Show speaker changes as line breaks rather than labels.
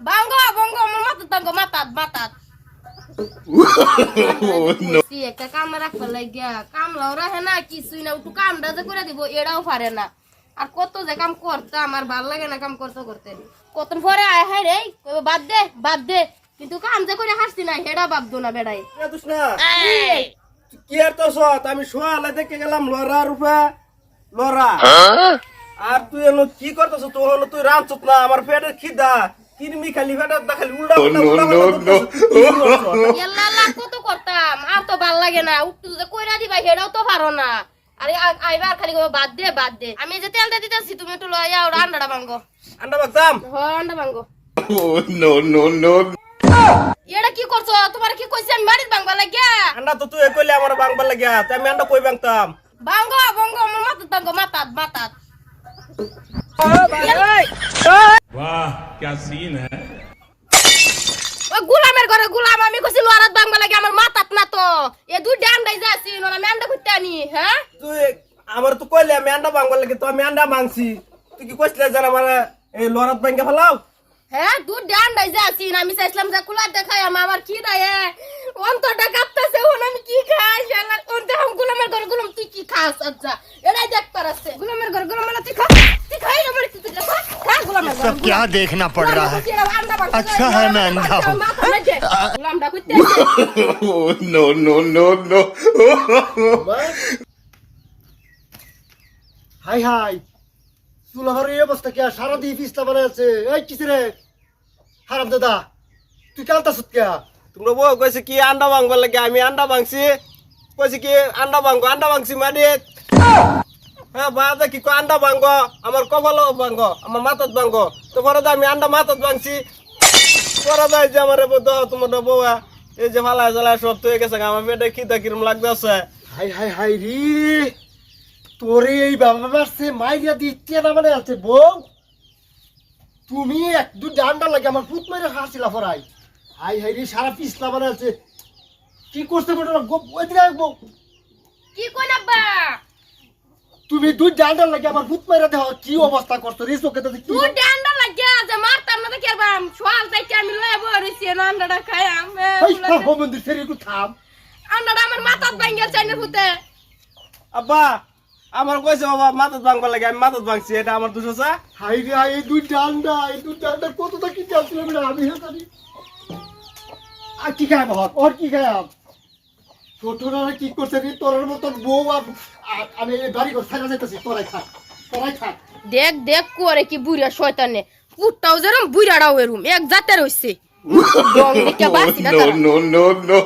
বাঙ্গ বঙ্গ আমার মাথাত বাঙ্গ মাথাত মাথাত সি একটা কামলা রাখতে লাগিয়া না কিছুই না একটু কামটা যে করে দিব এটাও পারে না আর কত যে কাম করতে আমার ভালো লাগে না কাম করতে করতে কত পরে আয় হায় রে বাদ দে বাদ দে কিন্তু কাম যে করে হাসছি না হেডা ভাবতো না বেড়াই
কি আর তো সত আমি শোয়ালে দেখে গেলাম লড়া রূপে লড়া আর তুই কি করতেছ তুই হলো তুই রাঁচত না আমার পেটের খিদা কিরমি খালি পেটের দা খালি উল্টা
কত করতাম? আর তো ভালো লাগে না। একটু যে কইরা দিবা হেডাও তো পারো না। আরে আইবার খালি কইবো, বাদ দে বাদ দে। আমি যে তেল দিয়ে দিতেছি তুমি একটু লইয়া ওরা আন্ডাটা ভাঙ্গো
আন্ডা বাগদাম
হ আন্ডা ভাঙ্গো
no, no, no.
এটা কি করছ? তোমার কি কইছি? আমি বাড়িতে ভাঙবা লাগিয়া?
আন্ডা তো তুই কইলে আমার বাংবার লাগিয়া। তাই আমি আন্ডা কই বাংতাম
ভাঙ্গো ভাঙ্গো আমার মাথাত ভাঙ্গো মাথাত মাথাত।
क्या सीन है
ও গুলামের ঘরে গুলাম আমি কইছি লোয়ারাত ভাঙবা লাগি আমার মাথাত না তো এ দুই ডান্ডাই যাচ্ছি না আমি আন্ডা করতে আনি হ্যাঁ
তুই আমার তো কইলে আমি আন্ডা বাংবার লাগে তো আমি আন্ডা মাংছি তুই কি কইছিলে জান আমার এই লড়াত বাঙ্গা ফেলাও
হ্যাঁ দুধ ডান্ডাই যাচ্ছি না আমি চাইছিলাম যে কুলার দেখাই আমার আমার কি দেয় অন্তরটা কাঁপতেছে ওন আমি কি খাই শালা অন্ত হাম গুলামের ঘরে গুলাম তুই কি খাস আচ্ছা
सब क्या देखना पड़ रहा है अच्छा है मैं अंधा हूँ।
গুলামটা কইতে
Oh, no, no, no, no.
High high চুলাভার এই অবস্থা কি আর সারা দিয়ে পিস্তা বানায় আছে এই কিসে রে হারাম দাদা তুই কালতা সুতকা
তোমরা বউ কইছে কি আন্ডা বাংবার লাগে আমি আন্ডা বাংছি কইছে কি আন্ডা বাঙ্গো আন্ডা বাংছি মানে হ্যাঁ বাদে কি কয় আন্ডা বাঙ্গো আমার কপালও বাঙ্গো আমার মাথাত বাঙ্গো তো পরে আমি আন্ডা মাথাত বাংছি পরে যায় যে আমার দাও তোমার বউয়া এই যে ফালায় জ্বালায় সব তো গেছে আমার পেটে খিদা কিরম লাগতেছে?
হাই হাই হাই রে তোরে এই বাবা মারছে মাইয়া দিচ্ছে না মানে আছে বউ। তুমি এক দু ডান্ডা লাগে আমার ফুট মেরে হাসিলা ফরাই হাই হাই রে সারা পিছলা মানে আছে। কি করতে পারো না ওই দিকে
কি কই আব্বা?
তুমি দুই ডান্ডা লাগে আমার ফুট মেরে দেহ কি অবস্থা করছ? রে চোখে তো কি
তুই ডান্ডা লাগিয়া যে মারতাম না তো কেরবাম সোয়াল তাইতে আমি লয়ে বরিছি না আন্ডাটা খাই আমি
এই হো মন্দির ফেরি একটু থাম।
আন্ডাটা আমার মাথাত ভাঙ্গা চাইনে ফুতে
আব্বা আমার কইছে বাবা মাথাত বাংবার লাগে আমি মাথাত ভাঙছি এটা আমার দুশো চা
হাই রে হাই এই দুই ডান্ডা এই দুই ডান্ডা কতটা কি চাচ্ছিল আমি হে জানি আর কি খাই বাবা ওর কি খাই ছোটরা কি করছে রে? তোর মতন বউ আমি বাড়ি ঘর ছাড়া যাইতেছি। তোরাই খা তোরাই খা
দেখ দেখ করে কি বুড়া শয়তানে। পুটটাও যেরম বুড়াটাও এরম এক জাতের হইছে।
no, no, no.